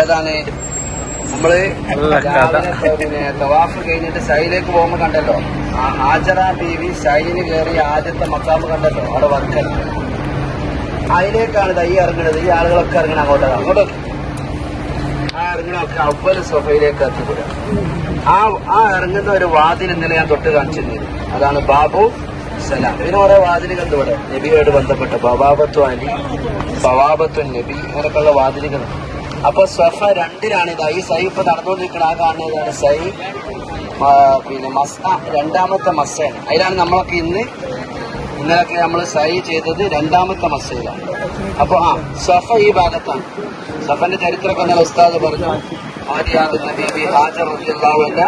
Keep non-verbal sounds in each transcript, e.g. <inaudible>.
ഏതാണ്? നമ്മൾ പിന്നെ തവാഫ് കഴിഞ്ഞിട്ട് സൈലേക്ക് പോകുമ്പോ കണ്ടല്ലോ. ആ ഹാജറ ബീവി സൈലിന് കയറി ആദ്യത്തെ മക്കാമ് കണ്ടല്ലോ അവിടെ വർക്കൽ അതിലേക്കാണ് ഇത് ഈ ഇറങ്ങുന്നത് ഈ ആളുകളൊക്കെ ഇറങ്ങണം അങ്ങോട്ട്. അങ്ങോട്ട് ആ ഇറങ്ങണമൊക്കെ അവൽ സൊഫയിലേക്ക് എത്തിപ്പെടുക ആ ആ ഇറങ്ങുന്ന ഒരു വാതിൽ ഇന്നലെ ഞാൻ തൊട്ട് കാണിച്ചിരുന്നു അതാണ് ബാബു സലാം. ഇതിന് കുറെ വാതിലുകൾ ഇവിടെ. നബിയോട് ബന്ധപ്പെട്ട ബവാബത്തു അലി ബവാബത്തു നബി അങ്ങനെയൊക്കെയുള്ള വാതിലുകൾ. അപ്പൊ സഫ രണ്ടിലാണിത് ഈ സൈ ഇപ്പൊ നടന്നുകൊണ്ടിരിക്കുന്ന ആ കാണുന്നതാണ് സൈ. പിന്നെ മസ രണ്ടാമത്തെ മസ്സയാണ് അതിലാണ് നമ്മളൊക്കെ ഇന്ന് ഇന്നലൊക്കെ നമ്മൾ സൈ ചെയ്തത് രണ്ടാമത്തെ മസ്സയിലാണ് അപ്പൊ ആ സഫ ഈ ഭാഗത്താണ്. സഫന്റെ ചരിത്രമൊക്കെ എന്നാൽ ഉസ്താദ് പറഞ്ഞു. ആദ്യാകുന്ന ബീബി ഹാജർ അൻഹ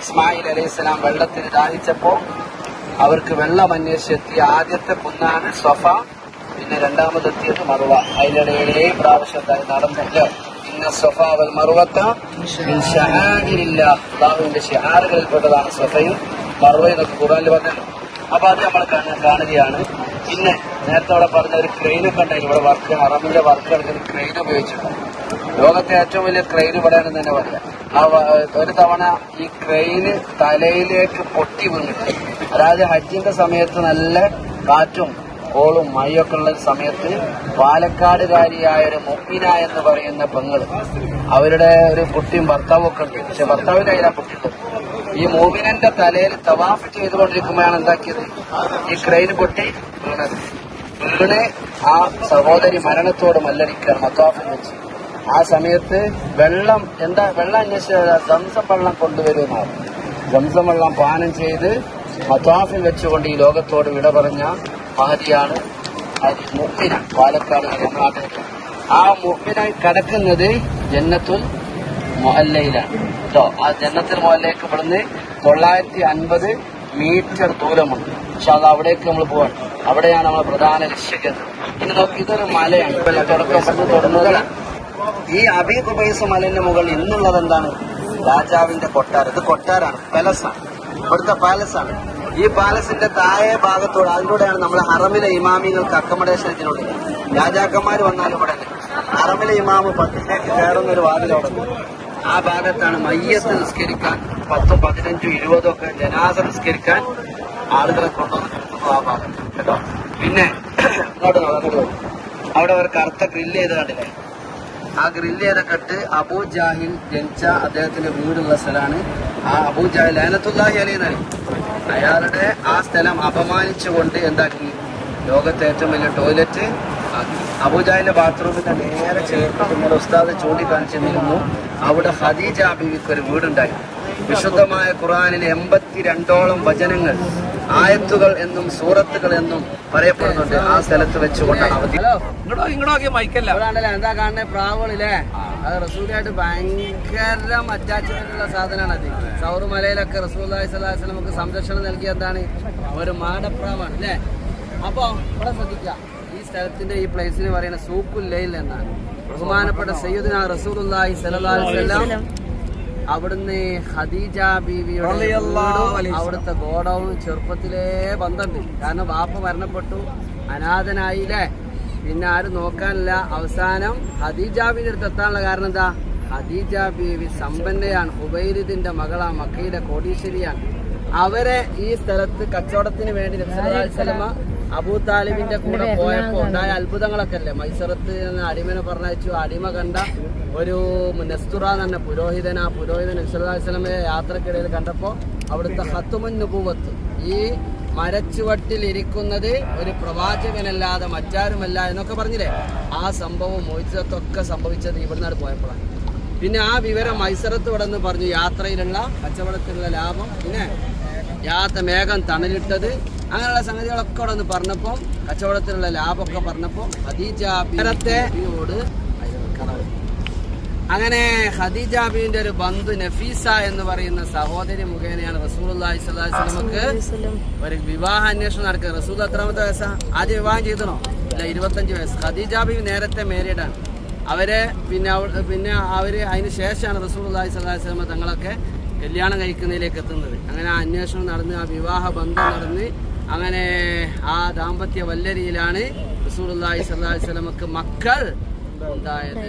ഇസ്മായിൽ അലൈഹിസ്സലാം വെള്ളത്തിന് ദാഹിച്ചപ്പോ അവർക്ക് വെള്ളം അന്വേഷിച്ചെത്തിയ ആദ്യത്തെ കുന്നാണ് സഫ പിന്നെ രണ്ടാമതെത്തിയത് മറുവ. അതിനിടയിലേ പ്രാവശ്യത്തായി നടന്നില്ല. ഇന്ന സഫ വൽ മറുവത്ത. അള്ളാഹുവിന്റെ ഷിഹാറുകളിൽപ്പെട്ടതാണ് സഫയും മറുവയും എന്നൊക്കെ ഖുർആനിൽ പറഞ്ഞല്ലോ. അപ്പൊ അത് നമ്മൾ കാണ- കാണുകയാണ്. പിന്നെ നേരത്തെ അവിടെ പറഞ്ഞ ഒരു ക്രെയിനൊക്കെ ഉണ്ടായിരുന്നു ഇവിടെ വർക്ക് അറബിന്റെ വർക്ക് എടുക്കുന്ന ക്രെയിൻ ഉപയോഗിച്ചിട്ടുണ്ട് ലോകത്തെ ഏറ്റവും വലിയ ക്രെയിൻ ഇവിടെയാണെന്ന് തന്നെ പറയാം. ആ ഒരു തവണ ഈ ക്രെയിന് തലയിലേക്ക് പൊട്ടി വീണിട്ട്. അതായത് ഹജ്ജിന്റെ സമയത്ത് നല്ല കാറ്റും കോളും മഴയൊക്കെ ഉള്ള സമയത്ത് പാലക്കാടുകാരിയായ ഒരു മുപ്പിന എന്ന് പറയുന്ന പെങ്ങൾ അവരുടെ ഒരു കുട്ടിയും ഭർത്താവും ഒക്കെ ഉണ്ട്. പക്ഷെ ഭർത്താവിന്റെ കയ്യിലാ കുട്ടിയുണ്ട് ഈ മോമിനന്റെ തലയിൽ തവാഫ് ചെയ്തുകൊണ്ടിരിക്കുമ്പോഴാണ് എന്താക്കിയത്? ഈ ക്രെയിൻ പൊട്ടി വീണത്. വീണ് ആ സഹോദരി മരണത്തോട് മല്ലടിക്കുകയാണ് മത്താഫിൽ വെച്ച്. ആ സമയത്ത് വെള്ളം എന്താ വെള്ളം അന്വേഷിച്ച സംസം വെള്ളം കൊണ്ടുവരുമെന്നാണ്. സംസം വെള്ളം പാനം ചെയ്ത് മത്താഫിൽ വെച്ചുകൊണ്ട് ഈ ലോകത്തോട് വിട പറഞ്ഞ മഹതിയാണ് മുഹ്മിന പാലക്കാട് നാട്ടിൽ ആ മുഹ്മിന കിടക്കുന്നത് ജന്നത്തുൽ മൊഹല്ലയിലാണ്. കേട്ടോ ആ ജന്നത്തുൽ മൊഹല്ലയ്ക്ക് ഇവിടുന്ന് തൊള്ളായിരത്തി അൻപത് മീറ്റർ ദൂരമുണ്ട്. പക്ഷെ അത് അവിടേക്ക് നമ്മൾ പോവാണ്. അവിടെയാണ് നമ്മളെ പ്രധാന ലക്ഷ്യം ഇനി നോക്കി ഇതൊരു മലയാണ്. തുടക്കം പറഞ്ഞ് ഈ അബി കുബൈസ് മലന്റെ മുകളിൽ ഇന്നുള്ളത് എന്താണ്? രാജാവിന്റെ കൊട്ടാരം. ഇത് കൊട്ടാരാണ് പാലസാണ് ഇവിടുത്തെ പാലസാണ് ഈ പാലസിന്റെ താഴെ ഭാഗത്തോട് അതിലൂടെയാണ് നമ്മൾ ഹറമിലെ ഇമാമിങ്ങൾക്ക് അക്കമഡേഷൻ ഇതിനുള്ളത് രാജാക്കന്മാർ വന്നാലും ഇവിടെ ഹറമിലെ ഇമാമ് പത്തിലേക്ക് കയറുന്ന ഒരു വാതിലോടെ ആ ഭാഗത്താണ് മയ്യത്ത് നിസ്കരിക്കാൻ പത്തും പതിനഞ്ചും ഇരുപതും ഒക്കെ ജനാസ നിസ്കരിക്കാൻ ആളുകളെ കൊണ്ടുവന്നിട്ടുണ്ട് ആ ഭാഗം കേട്ടോ? പിന്നെ <clears throat> അങ്ങോട്ട് നോക്കാം. അവിടെ ഒരു കറുത്ത ഗ്രില്ല് ചെയ്ത് കണ്ടില്ലേ? ആ ഗ്രില്ല് ചെയ്ത കട്ട് അബൂ ജാഹിൽ ജനിച്ച അദ്ദേഹത്തിന്റെ വീടുള്ള സ്ഥലമാണ്. ആ അബൂ ജാഹിൽ ലാനത്തുല്ലാഹി അലി എന്നാണ് അയാളുടെ ആ സ്ഥലം അപമാനിച്ചുകൊണ്ട് എന്താക്കി? ലോകത്തെ ഏറ്റവും വലിയ ടോയ്ലറ്റ് ആക്കി അബൂജാഹിന്റെ ബാത്റൂമിന്റെ നേരെ ചേർത്ത് നിങ്ങളുടെ ഉസ്താദ് ചൂണ്ടിക്കാണിച്ചിരുന്നു അവിടെ ഹദീജ ബീവിക്ക് ഒരു വീടുണ്ടായി. വിശുദ്ധമായ ഖുറാനിലെ എൺപത്തിരണ്ടോളം വചനങ്ങൾ ആയത്തുകൾ എന്നും സൂറത്തുകൾ എന്നും പറയപ്പെടുന്നുണ്ട്. ആ സ്ഥലത്ത് വെച്ചുകൊണ്ടാണ് അവധി. എന്താ കാണുന്നത് പ്രാവളില്ലേ അത് റസൂലായിട്ട് ഭയങ്കര അറ്റാച്ച്മെന്റ് ഉള്ള സാധനമാണ് അത്. സൗറുമലയിലൊക്കെ മലയിലൊക്കെ റസൂൽ നമുക്ക് സംരക്ഷണം നൽകിയ എന്താണ്? ഒരു മാടപ്രാവാണ് അല്ലേ? അപ്പൊ ഇവിടെ ശ്രദ്ധിക്കുക ഈ സ്ഥലത്തിന്റെ ഈ പ്ലേസിന് പറയുന്ന സൂക്കുൽ ലൈൽ എന്നാണ്. ബഹുമാനപ്പെട്ട സയ്യുദിന റസൂലുള്ളാഹി സ്വല്ലല്ലാഹു അലൈഹി വസല്ലം അവിടുന്ന് ഖദീജ ബീവിയുടെ അവിടുത്തെ ഗോഡൌണും ചെറുപ്പത്തിലേ ബന്ധമുണ്ട് കാരണം ബാപ്പ മരണപ്പെട്ടു. അനാഥനായില്ലേ? പിന്നെ ആരും നോക്കാനില്ല. അവസാനം ഹദീജാബിന്റെ അടുത്ത് എത്താനുള്ള കാരണം എന്താ? ഹദീജ ബീവി സമ്പന്നയാണ്. ഹുബൈരിദിന്റെ മകളാ മക്കയുടെ കോടീശ്വരിയാണ്. അവരെ ഈ സ്ഥലത്ത് കച്ചവടത്തിന് വേണ്ടി വസല്ലമ അബൂ താലിബിന്റെ കൂടെ പോയപ്പോ ഉണ്ടായ അത്ഭുതങ്ങളൊക്കെ അല്ലേ മൈസറത്ത് നിന്ന് അടിമനെ പറഞ്ഞയച്ചു. അടിമ കണ്ട ഒരു നെസ്തുറ തന്നെ പറഞ്ഞ പുരോഹിതൻ ആ പുരോഹിതൻ വസല്ലമയെ യാത്രക്കിടയിൽ കണ്ടപ്പോ അവിടുത്തെ ഹത്തുമുൻ നുബുവത്ത് ഈ മരച്ചുവട്ടിൽ ഇരിക്കുന്നത് ഒരു പ്രവാചകനല്ലാതെ മറ്റാരുമല്ല എന്നൊക്കെ പറഞ്ഞില്ലേ? ആ സംഭവം മോചിതത്തൊക്കെ സംഭവിച്ചത് ഇവിടുന്നാണ് പോയപ്പോഴാണ്. പിന്നെ ആ വിവരം മൈസറത്ത് ഇവിടെ നിന്ന് പറഞ്ഞു യാത്രയിലുള്ള കച്ചവടത്തിലുള്ള ലാഭം. പിന്നെ യാത്ര മേഘം തണലിട്ടത്. അങ്ങനെയുള്ള സംഗതികളൊക്കെ ഇവിടെ നിന്ന് പറഞ്ഞപ്പോൾ കച്ചവടത്തിലുള്ള ലാഭമൊക്കെ പറഞ്ഞപ്പോൾ ോട് അങ്ങനെ ഖദീജ ബീവിന്റെ ഒരു ബന്ധു നഫീസ എന്ന് പറയുന്ന സഹോദരി മുഖേനയാണ് അലൈഹി വസല്ലമക്ക് ഒരു വിവാഹ അന്വേഷണം നടക്കുക. റസൂൽ എത്രാമത്തെ വയസ്സാ? ആദ്യം വിവാഹം ചെയ്തണോ ഇല്ല ഇരുപത്തഞ്ച് വയസ്സ്. ഖദീജ ബീവി നേരത്തെ മേരീഡാണ് അവരെ പിന്നെ പിന്നെ അവർ അതിന് ശേഷമാണ് റസൂൽ അള്ളാഹി വസല്ലമ തങ്ങളൊക്കെ കല്യാണം കഴിക്കുന്നതിലേക്ക് എത്തുന്നത്. അങ്ങനെ ആ അന്വേഷണം നടന്ന് ആ വിവാഹ ബന്ധം നടന്ന് അങ്ങനെ ആ ദാമ്പത്യ വല്ലരിയിലാണ് സ്വല്ലല്ലാഹി അലൈഹി വസല്ലമക്ക് മക്കൾ ഉണ്ടായത്.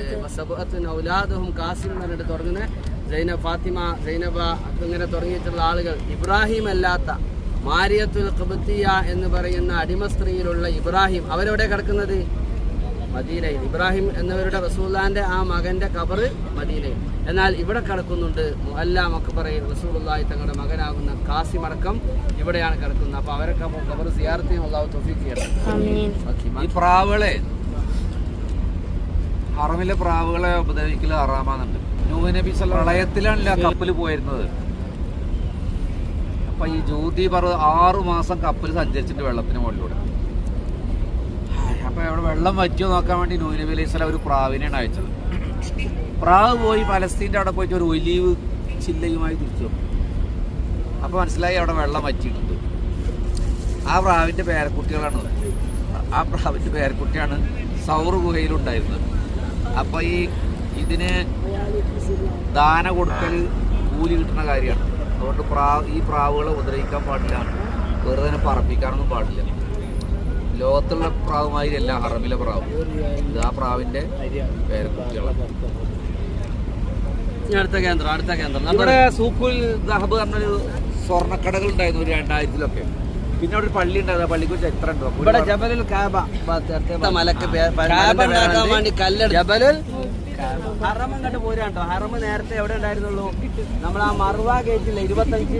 ഔലാദുഹും കാസിം എന്ന് പറഞ്ഞിട്ട് തുടങ്ങുന്ന സൈനബ് ഫാത്തിമ സൈനബ ഇങ്ങനെ തുടങ്ങിയിട്ടുള്ള ആളുകൾ. ഇബ്രാഹിം അല്ലാത്ത മാരിയത്തുൽ ഖുബത്തിയ എന്ന് പറയുന്ന അടിമ സ്ത്രീയിലുള്ള ഇബ്രാഹിം അവരവിടെ കിടക്കുന്നത്? മദീനയിൽ. ഇബ്രാഹിം എന്നവരുടെ റസൂല്ലാന്റെ ആ മകന്റെ കബറ് മദീനയിൽ. എന്നാൽ ഇവിടെ കിടക്കുന്നുണ്ട് അല്ല മക്കബറയിൽ റസൂലുള്ളാഹി തങ്ങളുടെ മകനാകുന്ന കാസിം അടക്കം ഇവിടെയാണ് കിടക്കുന്നത്. അപ്പൊ അവരൊക്കെ കബർ സിയാർത്തിയും അള്ളാഹു തൊഫീക്ക് ചെയ്യണം ഈ പ്രാവുകളെ ഹറമിലെ പ്രാവുകളെ ഉപദ്രവിക്കൽ ഹറാമാന്നുണ്ട് നൂഹ് നബി പ്രളയത്തിലാണല്ലോ കപ്പൽ പോയിരുന്നത്. അപ്പൊ ഈ ജ്യോതി പറ ആറു മാസം കപ്പൽ സഞ്ചരിച്ചിട്ട് വെള്ളത്തിന് മുകളിലൂടെ. അപ്പൊ അവിടെ വെള്ളം വറ്റിയോ നോക്കാൻ വേണ്ടി നൂനബി അലൈഹി സ്വലാം ഒരു പ്രാവിനെയാണ് അയച്ചത്. പ്രാവ് പോയി പലസ്തീന്റെ അവിടെ പോയിട്ട് ഒരു ഒലീവ് ചില്ലയുമായി തിരിച്ചു. അപ്പോൾ അപ്പൊ മനസ്സിലായി അവിടെ വെള്ളം വറ്റിയിട്ടുണ്ട്. ആ പ്രാവിന്റെ പേരക്കുട്ടികളാണ് ആ പ്രാവിന്റെ പേരക്കുട്ടിയാണ് സൗർ ഗുഹയിലുണ്ടായിരുന്നത്. അപ്പോൾ ഈ ഇതിന് ദാന കൊടുക്കൽ കൂലി കിട്ടുന്ന കാര്യമാണ്. അതുകൊണ്ട് പ്രാവ് ഈ പ്രാവുകളെ ഉപദ്രവിക്കാൻ പാടില്ല. വെറുതെ പറപ്പിക്കാനൊന്നും പാടില്ല. ലോകത്തുള്ള പ്രാവുമാതിരി അല്ല ഹറമിലെ പ്രാവ്. ഇത് ആ പ്രാവിന്റെ പേരക്കുട്ടികളാണ് അടുത്ത കേന്ദ്രം അടുത്ത കേന്ദ്രം. നമ്മുടെ സൂക്കുൽ ദഹബ് പറഞ്ഞൊരു സ്വർണക്കടകൾ ഉണ്ടായിരുന്നു ഒരു രണ്ടായിരത്തിലൊക്കെ. പിന്നെ അവിടെ ഒരു പള്ളി ഉണ്ടായിരുന്നു പള്ളി പള്ളിക്ക് ചരിത്രം ഉണ്ടോ? ഇവിടെ ജബലുൽ കാബ. മലക്ക് വേണ്ടി. കല്ലെടുത്ത്. ജബലുൽ ഹറം അങ്ങോട്ട് പോരാണ്ടോ ഹറം നേരത്തെ എവിടെ ഉണ്ടായിരുന്നുള്ളൂ? നമ്മൾ ആ മറുവ ഗേറ്റില്ല ഇരുപത്തഞ്ച്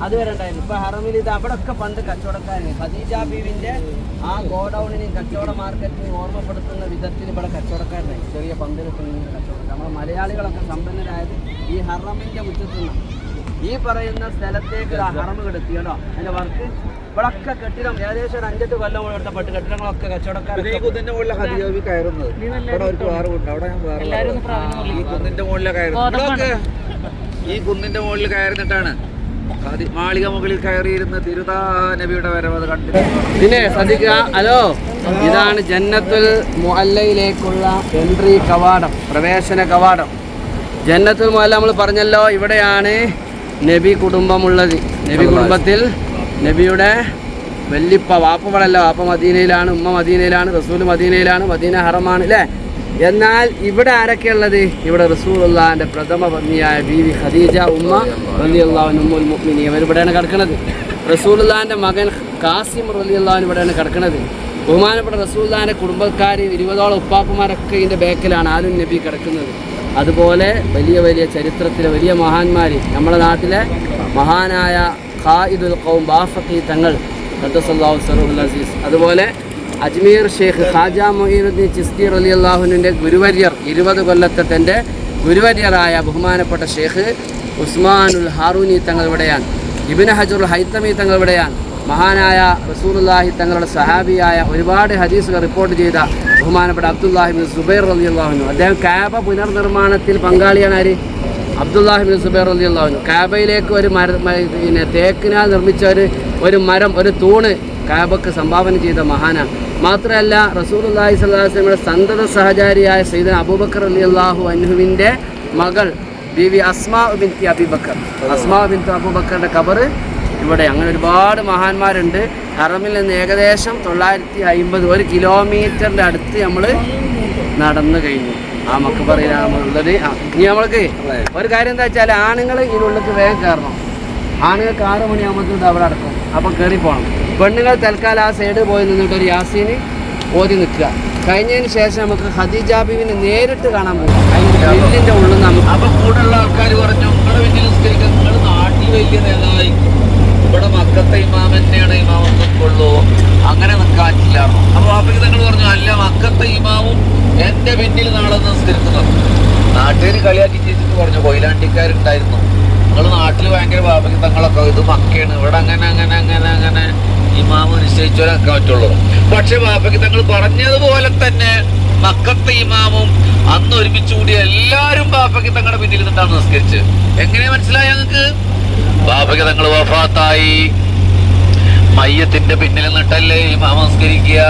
അതുവരെ ഉണ്ടായിരുന്നു. ഇപ്പൊ ഹറമിൽ ഇത് അവിടെ ഒക്കെ പണ്ട് കച്ചവടക്കാരന് ഖദീജ ബീവിന്റെ ആ ഗോഡൌണിനെയും കച്ചവട മാർക്കറ്റിനെയും ഓർമ്മപ്പെടുത്തുന്ന വിധത്തിൽ ഇവിടെ കച്ചവടക്കാരനായി ചെറിയ പന്തിരത്തിൽ കച്ചവടം നമ്മൾ മലയാളികളൊക്കെ സമ്പന്നരായത് ഈ ഹറമിന്റെ മുറ്റത്തുനിന്ന് ഈ പറയുന്ന സ്ഥലത്തേക്ക് ഹറമ് ഹറം കെടുത്തി കേട്ടോ. അതിന്റെ വർക്ക് ഇവിടൊക്കെ കെട്ടിടം ഏകദേശം ഒരു അഞ്ചെട്ട് കൊല്ലം എടുത്തപ്പെട്ട് കെട്ടിടങ്ങളൊക്കെ കച്ചവടക്കാരുടെ കുന്നിന്റെ മുകളിലെ കയറുന്നത്? ഒരു ഉണ്ട്. അവിടെ ഞാൻ വേറെ ഈ കുന്നിന്റെ മുകളിലെ കയറുന്നത്. ഇവിടെയൊക്കെ ഈ കുന്നിന്റെ മുകളിൽ കയറുന്നിട്ടാണ് മാളിക മുകളിൽ കയറിയിരുന്ന തിരുതാ നബിയുടെ വരവ് കണ്ടിട്ട് പിന്നെ ശ്രദ്ധിക്കുക ഹലോ ഇതാണ് ജന്നത്തുൽ മുഅല്ലയിലേക്കുള്ള എൻട്രി കവാടം പ്രവേശന കവാടം. ജന്നത്തുൽ മുഅല്ല നമ്മൾ പറഞ്ഞല്ലോ ഇവിടെയാണ് നബി കുടുംബമുള്ളത്. നബി കുടുംബത്തിൽ നബിയുടെ വല്യപ്പ വാപ്പ വളല്ല വാപ്പ മദീനയിലാണ് ഉമ്മ മദീനയിലാണ് റസൂൽ മദീനയിലാണ് മദീന ഹറമാണ് അല്ലേ? എന്നാൽ ഇവിടെ ആരൊക്കെയുള്ളത് ഇവിടെ റസൂലുള്ളാന്റെ പ്രഥമ പത്നിയായ ബീവി ഖദീജ ഉമ്മ റളിയല്ലാഹു ഉമ്മുൽ അവർ ഇവിടെയാണ് കിടക്കുന്നത്. റസൂലുള്ളാന്റെ മകൻ കാസിം റളിയല്ലാഹു ഇവിടെയാണ് കിടക്കുന്നത്. ബഹുമാനപ്പെട്ട റസൂലുള്ളാഹിന്റെ കുടുംബക്കാർ ഇരുപതോളം ഉപ്പാപ്പുമാരൊക്കെ ഇതിന്റെ ബേക്കിലാണ് ആലും നബി കിടക്കുന്നത്. അതുപോലെ വലിയ വലിയ ചരിത്രത്തിലെ വലിയ മഹാന്മാർ നമ്മുടെ നാട്ടിലെ മഹാനായ ഖായിദുൽ ഖൗം ബാഫഖി തങ്ങൾ ഖദ്ദസല്ലാഹു സറൂൽ അസീസ്. അതുപോലെ അജ്മീർ ഷെയ്ഖ് ഖാജ മൊയ്നുദ്ദീൻ ചിസ്തി അലി അള്ളാഹുവിന്റെ ഗുരുവര്യർ ഇരുപത് കൊല്ലത്തെ തന്റെ ഗുരുവര്യറായ ബഹുമാനപ്പെട്ട ഷെയ്ഖ് ഉസ്മാനുൽ ഹാറൂനി തങ്ങൾ ഇവിടെയാണ്. ഇബിൻ ഹജറുൽ ഹൈത്തമി തങ്ങൾ ഇവിടെയാണ്. മഹാനായ റസൂലുള്ളാഹി തങ്ങളുടെ സഹാബിയായ ഒരുപാട് ഹദീസുകൾ റിപ്പോർട്ട് ചെയ്ത ബഹുമാനപ്പെട്ട അബ്ദുല്ലാഹിബിൻ സുബൈർ അലി അള്ളാഹുനു അദ്ദേഹം കാബ പുനർനിർമ്മാണത്തിൽ പങ്കാളിയാണ് ആര്? അബ്ദുല്ലാഹിബിൻ സുബൈർ അലി അള്ളാഹുനു കാബയിലേക്ക് ഒരു മര പിന്നെ തേക്കിനാൽ നിർമ്മിച്ച ഒരു ഒരു മരം ഒരു തൂണ് കാബക്ക് സംഭാവന ചെയ്ത മഹാനാണ്. മാത്രമല്ല റസൂൽ അള്ളാഹി അലൈഹി വസല്ലമയുടെ സന്തത സഹചാരിയായ സൈദൻ അബൂബക്കർ അലി അള്ളാഹു അൻഹുവിന്റെ മകൾ ബി വി അസ്മാ ബിൻതി അബിബക്കർ. അസ്മാ ബിൻത്ത് അബൂബക്കറിന്റെ കബറ് ഇവിടെ അങ്ങനെ ഒരുപാട് മഹാന്മാരുണ്ട്. ഹറമിൽ നിന്ന് ഏകദേശം തൊള്ളായിരത്തി അമ്പത് ഒരു കിലോമീറ്ററിന്റെ അടുത്ത് നമ്മൾ നടന്നു കഴിഞ്ഞു. ആ മക്കബറയിലാണ് നമ്മളുള്ളത് ഇനി നമ്മൾക്ക് ഒരു കാര്യം എന്താ വെച്ചാൽ ആണുങ്ങൾ ഇതിനുള്ളിൽ വേഗം കയറണം. ആണുങ്ങൾക്ക് ആറ് മണിയാകുമ്പോൾ അവിടെ അടക്കും അപ്പം കയറി പോകണം പെണ്ണുങ്ങൾ തൽക്കാലം ആ സൈഡ് പോയി നിന്നിട്ട് ഒരു യാസീന് ഓതി നിൽക്കുക. കഴിഞ്ഞതിന് ശേഷം നമുക്ക് ഹദീജ ബീവിനെ നേരിട്ട് കാണാൻ പോകും ഉള്ളിൽ നമുക്ക് അപ്പൊ കൂടെയുള്ള ആൾക്കാർ പറഞ്ഞു നിങ്ങളുടെ വലിയ നിസ്കരിക്കാൻ നിങ്ങൾ നാട്ടിൽ വലിയ നേതാവായി. ഇവിടെ മക്കത്തെ ഇമാം തന്നെയാണ് അങ്ങനെ നിൽക്കാറ്റില്ല അപ്പൊ വാപ്പയ്ക്ക് നിങ്ങൾ പറഞ്ഞു അല്ല മക്കത്തെ ഇമാവും എന്റെ പിന്നിൽ നാളെ നിസ്കരിക്കുന്നത് നാട്ടുകാർ കളിയാക്കി ചേച്ചിട്ട് പറഞ്ഞു കൊയിലാണ്ടിക്കാരുണ്ടായിരുന്നു. നിങ്ങൾ നാട്ടിൽ ഭയങ്കര വാപ്പയ്ക്ക് തങ്ങളൊക്കെ ഇത് മക്കയാണ്. ഇവിടെ അങ്ങനെ അങ്ങനെ അങ്ങനെ അങ്ങനെ ഇമാമ് നിശ്ചയിച്ചവരൊക്കെ പറ്റുള്ളൂ പക്ഷെ ബാപ്പയ്ക്ക് തങ്ങൾ പറഞ്ഞതുപോലെ തന്നെ മക്കത്തെ ഇമാമും അന്ന് ഒരുമിച്ച് കൂടി എല്ലാരും ബാപ്പയ്ക്ക് തങ്ങളുടെ പിന്നിൽ നിന്നിട്ടാണ് നിസ്കരിച്ച് എങ്ങനെ മനസ്സിലായ ഞങ്ങൾക്ക് ബാപ്പയ്ക്ക് തങ്ങൾ വഫാത്തായി. മയ്യത്തിന്റെ പിന്നിൽ നിന്നിട്ടല്ലേ ഇമാമ നിസ്കരിക്കുക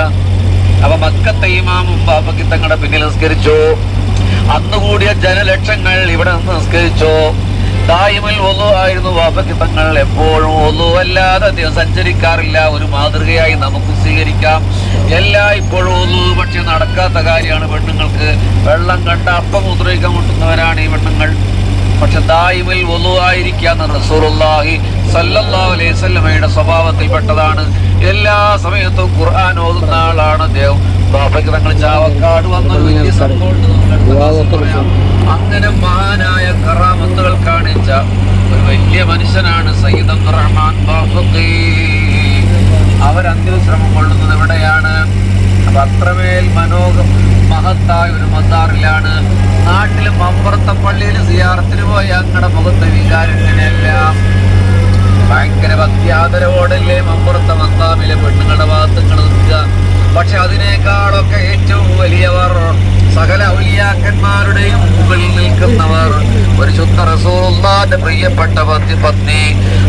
അപ്പൊ മക്കത്തെ ഇമാമും ബാപ്പയ്ക്ക് തങ്ങളുടെ പിന്നിൽ നിസ്കരിച്ചോ അന്ന് കൂടിയ ജനലക്ഷങ്ങൾ ഇവിടെ നിന്ന് നിസ്കരിച്ചു ദായിമൽ ഒലു ആയിരുന്നു വാപ്പയ്ക്ക് തങ്ങൾ എപ്പോഴും ഒതു അല്ലാതെ സഞ്ചരിക്കാറില്ല. ഒരു മാതൃകയായി നമുക്ക് സ്വീകരിക്കാം. എല്ലാ ഇപ്പോഴും ഒതു പക്ഷെ നടക്കാത്ത കാര്യമാണ് പെണ്ണുങ്ങൾക്ക്. വെള്ളം കണ്ട അപ്പം മുദ്രയിക്കാൻ മുട്ടുന്നവരാണ് ഈ പെണ്ണുങ്ങൾ. പക്ഷെ ദായിമിൽ ഒലു ആയിരിക്കാന്ന് റസൂലുള്ളാഹി സല്ലല്ലാഹു അലൈഹി വസല്ലമയുടെ സ്വഭാവത്തിൽപ്പെട്ടതാണ്. എല്ലാ സമയത്തും ഖുർആൻ ഓതുന്ന ആളാണ് അദ്ദേഹം ബാപ്പയ്ക്ക് തങ്ങൾ ചാവക്കാട് വന്നൊരു വലിയ സംഭവം അങ്ങനെ മഹാനായ കറാമത്തുകൾ കാണിച്ച ഒരു വലിയ മനുഷ്യനാണ് സയ്യിദ് അബ്ദുറഹ്മാൻ അവർ അന്ത്യവിശ്രമം കൊള്ളുന്നത് എവിടെയാണ്? അപ്പൊ അത്രമേൽ മനോഹ മഹത്തായ ഒരു മസാറിലാണ്. നാട്ടിൽ മമ്പറത്തെ പള്ളിയിൽ സിയാറത്തിന് പോയ അങ്ങടെ മുഖത്തെ വികാരം ഭയങ്കര ഭയങ്കര ഭക്തിയാദരവോടല്ലേ മമ്പുറത്തെ മന്ദാമിലെ പെണ്ണുങ്ങളുടെ ഭാഗത്തുങ്ങൾ നിൽക്കുക പക്ഷെ അതിനേക്കാളൊക്കെ ഏറ്റവും വലിയവർ സകല ഔലിയാക്കന്മാരുടെയും മുകളിൽ നിൽക്കുന്നവർ ഒരു ശുദ്ധ റസൂലുള്ളാന്റെ പ്രിയപ്പെട്ട പത്തി പത്നി.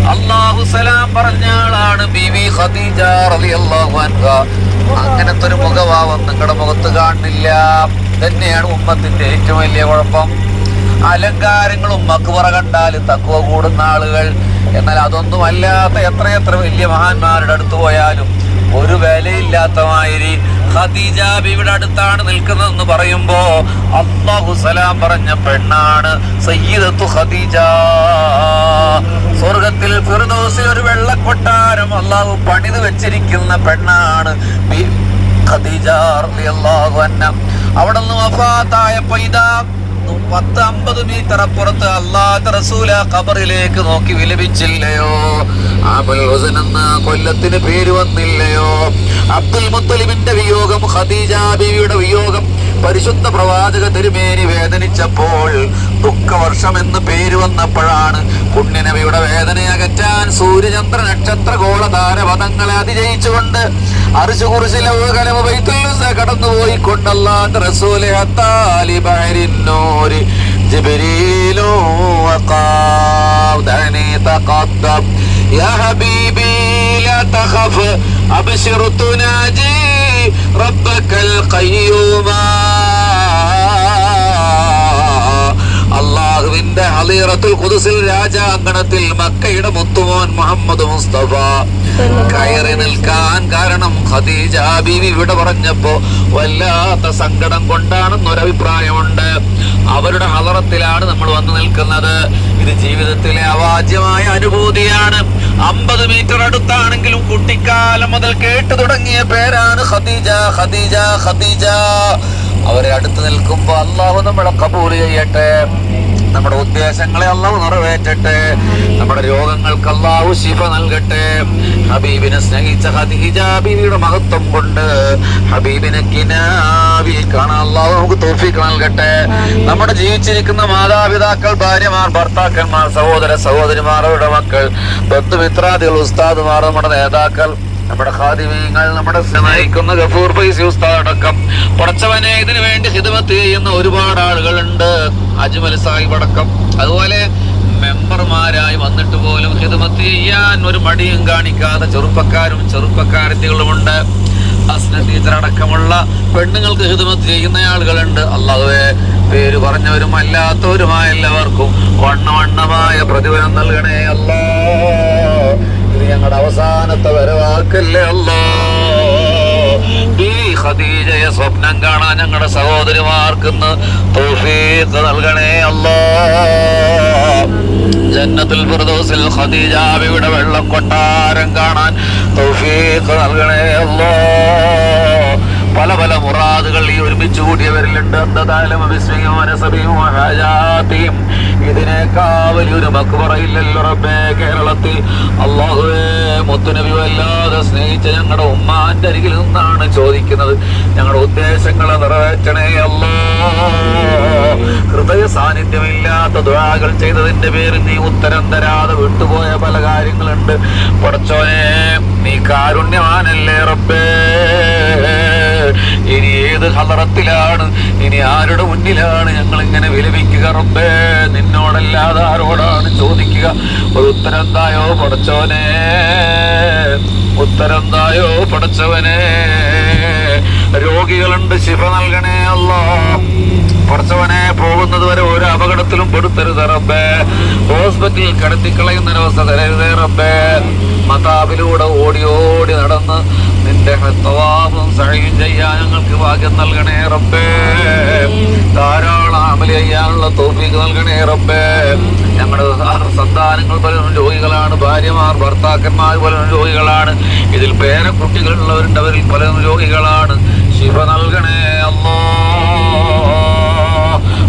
അള്ളാഹു സലാം പറഞ്ഞ ആളാണ് ബിവി ഖദീജ റളിയല്ലാഹു അൻഹ. അങ്ങനത്തെ ഒരു മുഖഭാവം നിങ്ങളുടെ മുഖത്ത് കാണില്ല. തന്നെയാണ് ഉമ്മത്തിന്റെ ഏറ്റവും വലിയ കുഴപ്പം. അലങ്കാരങ്ങളും മക്കുവറ കണ്ടാൽ തക്കുവ കൂടുന്ന ആളുകൾ. എന്നാൽ അതൊന്നും അല്ലാത്ത എത്രയെത്ര വലിയ മഹാന്മാരുടെ അടുത്ത് പോയാലും ഒരു വിലയില്ലാത്ത മാതിരി ഖദീജ ഇവിടെ അടുത്താണ് നിൽക്കുന്നതെന്ന് പറയുമ്പോ അള്ളാഹു സലാം പറഞ്ഞ പെണ്ണാണ് സയ്യിദത്തു ഖദീജ. സ്വർഗത്തിൽ ഫിർദോസിൽ ഒരു വെള്ളക്കൊട്ടാരം അള്ളാഹു പണിത് വെച്ചിരിക്കുന്ന പെണ്ണാണ് ഖദീജ അവിടെ നിന്ന് വഫാത്തായ ഇതാ പത്ത് അമ്പത് മീറ്റർ അപ്പുറത്ത് അള്ളാഹ് റസൂല ഖബറിലേക്ക് നോക്കി വിലപിച്ചില്ലയോ? ആബുൽ കൊല്ലത്തിന് പേര് വന്നില്ലയോ? അബ്ദുൽ മുത്തലിബിന്റെ വിയോഗം ഖദീജ വിയോഗം പരിശുദ്ധ പ്രവാചക തിരുമേനി വേദനിച്ചപ്പോൾ ദുഃഖവർഷം എന്ന് പേര് വന്നപ്പോഴാണ് പുണ്യനവിയുടെ വേദനയകറ്റാൻ സൂര്യചന്ദ്ര നക്ഷത്ര ഗോളതാരപഥങ്ങളെ അതിജയിച്ചുകൊണ്ട് ബൈത്തുൽ കടന്നുപോയി. കൊണ്ടല്ലാത്ത റസൂലെ അള്ളാഹുവിന്റെ ഹലീറത്തുൽ ഖുദ്സിൽ രാജാങ്കണത്തിൽ മക്കയുടെ മുത്തുമോൻ മുഹമ്മദ് മുസ്തഫ. കയറി നിൽക്കാൻ കാരണം ഖദീജ ബീവി ഇവിടെ പറഞ്ഞപ്പോ വല്ലാത്ത സങ്കടം കൊണ്ടാണെന്നൊരഭിപ്രായമുണ്ട് അവരുടെ ഹലറത്തിലാണ് നമ്മൾ വന്നു നിൽക്കുന്നത്. ഇത് ജീവിതത്തിലെ അവാജ്യമായ അനുഭൂതിയാണ്. അമ്പത് മീറ്റർ അടുത്താണെങ്കിലും കുട്ടിക്കാലം മുതൽ കേട്ടു തുടങ്ങിയ പേരാണ് ഖദീജ ഖദീജ ഖദീജ. അവരെ അടുത്ത് നിൽക്കുമ്പോ അള്ളാഹു നമ്മളെ കബൂൽ ചെയ്യട്ടെ. നമ്മുടെ ഉദ്ദേശങ്ങളെ അള്ളാഹു നിറവേറ്റട്ടെ. നമ്മുടെ രോഗങ്ങൾക്ക് അള്ളാഹു ശിഫ നൽകട്ടെ. ഹബീബിനെ സ്നേഹിച്ച ഖദീജ ബീവിയുടെ മഹത്വം കൊണ്ട് ഹബീബിനെ കിനാവി കാണാൻ അള്ളാഹു നമുക്ക് തോഫിക്ക് നൽകട്ടെ. നമ്മുടെ ജീവിച്ചിരിക്കുന്ന മാതാപിതാക്കൾ ഭാര്യമാർ ഭർത്താക്കന്മാർ സഹോദര സഹോദരിമാർ അവരുടെ മക്കൾ ബന്ധുമിത്രാദികൾ ഉസ്താദുമാർ നമ്മുടെ നേതാക്കൾ നമ്മുടെ ഖാദിമീങ്ങൾ നമ്മുടെ നയിക്കുന്ന ഗഫൂർ പൈസ ഉസ്താദടക്കം. പടച്ചവനെ ഇതിനു വേണ്ടി ഹിതമത്ത് ചെയ്യുന്ന ഒരുപാട് ആളുകളുണ്ട്. അജ്മൽ സാഹിബ് അടക്കം. അതുപോലെ മെമ്പർമാരായി വന്നിട്ട് പോലും ഹിതമത്ത് ചെയ്യാൻ ഒരു മടിയും കാണിക്കാതെ ചെറുപ്പക്കാരും ചെറുപ്പക്കാരത്തികളുമുണ്ട്. അസ്ന ടീച്ചർ അടക്കമുള്ള പെണ്ണുങ്ങൾക്ക് ഹിതമത്ത് ചെയ്യുന്ന ആളുകളുണ്ട്. അല്ലാതെ പേര് പറഞ്ഞവരും അല്ലാത്തവരുമായ എല്ലാവർക്കും വണ്ണവണ്ണമായ പ്രതിഫലം നൽകണേ അല്ലാ ഞങ്ങളുടെ അവസാനത്തെ വരവാക്കല്ലേ അല്ല? ഈ ഖദീജയെ സ്വപ്നം കാണാൻ ഞങ്ങളുടെ സഹോദരിമാർക്കിന്ന് തൗഫീഖ് നൽകണേ അല്ല. ജന്നത്തിൽ ഫിർദൗസിൽ ഖദീജ ബിയുടെ വെള്ളക്കൊട്ടാരം കാണാൻ തൗഫീഖ് നൽകണേ അല്ലാ. പല പല മുറാദുകൾ ഈ ഒരുമിച്ച് കൂടിയവരിലുണ്ട് ഇതിനേക്കാൾ വലിയൊരു മക്ബറയില്ലല്ലോ റബ്ബേ കേരളത്തിൽ. അള്ളാഹുവേ മുത്തുനബി വല്ലാതെ സ്നേഹിച്ച ഞങ്ങളുടെ ഉമ്മാന്റെ അരികിൽ നിന്നാണ് ചോദിക്കുന്നത്. ഞങ്ങളുടെ ഉദ്ദേശങ്ങളെ നിറവേറ്റണേ അല്ലോ ഹൃദയ സാന്നിധ്യമില്ലാത്ത ദുരാകൾ ചെയ്തതിന്റെ പേരിൽ നീ ഉത്തരം തരാതെ വിട്ടുപോയ പല കാര്യങ്ങളുണ്ട്. പടച്ചോനെ നീ കാരുണ്യവാനല്ലേ റബ്ബേ? ഇനി ഏത് ഹലറത്തിലാണ് ഇനി ആരുടെ മുന്നിലാണ് ഞങ്ങൾ ഇങ്ങനെ വിലപിക്കുക റബ്ബേ? നിന്നോടല്ലാതെ ആരോടാണ് ചോദിക്കുക? ഒരു ഉത്തരം തായോ പടച്ചവനെ? ഉത്തരം തായോ പടച്ചവനെ? രോഗികളുണ്ട് ശിഫ നൽകണേ അല്ലോ. പടച്ചവനെ പോകുന്നത് വരെ ഒരു അപകടത്തിലും പെടുത്തരുത് റബ്ബേ. ഹോസ്പിറ്റലിൽ കിടത്തിക്കളയുന്ന അവസ്ഥ തരരുതേ റബ്ബേ. മതാബിലൂടെ ഓടി ഓടി നടന്ന് ചെയ്യാൻ ഞങ്ങൾക്ക് ഭാഗ്യം നൽകണേ റബ്ബേ. ധാരാളം അമൽ ചെയ്യാനുള്ള തോപ്പിക്ക് നൽകണേ റബ്ബേ. ഞങ്ങളുടെ സന്താനങ്ങൾ പലരും രോഗികളാണ്. ഭാര്യമാർ ഭർത്താക്കന്മാർ പലരും രോഗികളാണ്. ഇതിൽ പേരക്കുട്ടികളുള്ളവരുണ്ട്. അവരിൽ പലരും രോഗികളാണ്. ശിവ നൽകണേ അല്ലോ.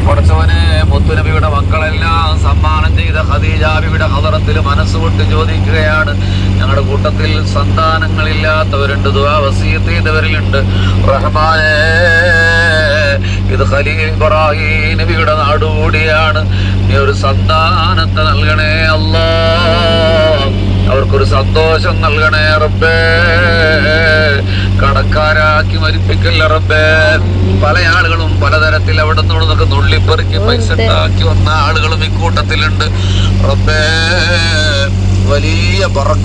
പഠിച്ചവനെ മുത്തുനബിയുടെ മക്കളെല്ലാം സമ്മാനം ചെയ്ത ഖദീജാബിയുടെ ഹദറത്തിൽ മനസ്സുകൊണ്ട് ചോദിക്കുകയാണ്. ഞങ്ങളുടെ കൂട്ടത്തിൽ സന്താനങ്ങളില്ലാത്തവരുണ്ട് ദുആ വസീയത്ത് ചെയ്തവരിലുണ്ട്. റഹ്മാനേ ഇത് ഖലീൽ ഇബ്രാഹിം നബിയുടെ നാടുകൂടിയാണ്. നീ ഒരു സന്താനത്തെ നൽകണേ അല്ലാ. അവർക്കൊരു സന്തോഷം നൽകണേ റബ്ബേ. കടക്കാരാക്കി മരിപ്പിക്കല്ല റബ്ബേ. പല ആളുകളും പലതരത്തിൽ അവിടെ നിന്നൊക്കെ നുള്ളിപ്പെറുക്കി പൈസ ഉണ്ടാക്കി വന്ന ആളുകളും ഇക്കൂട്ടത്തിലുണ്ട് റബ്ബേ വലിയ പറക്ക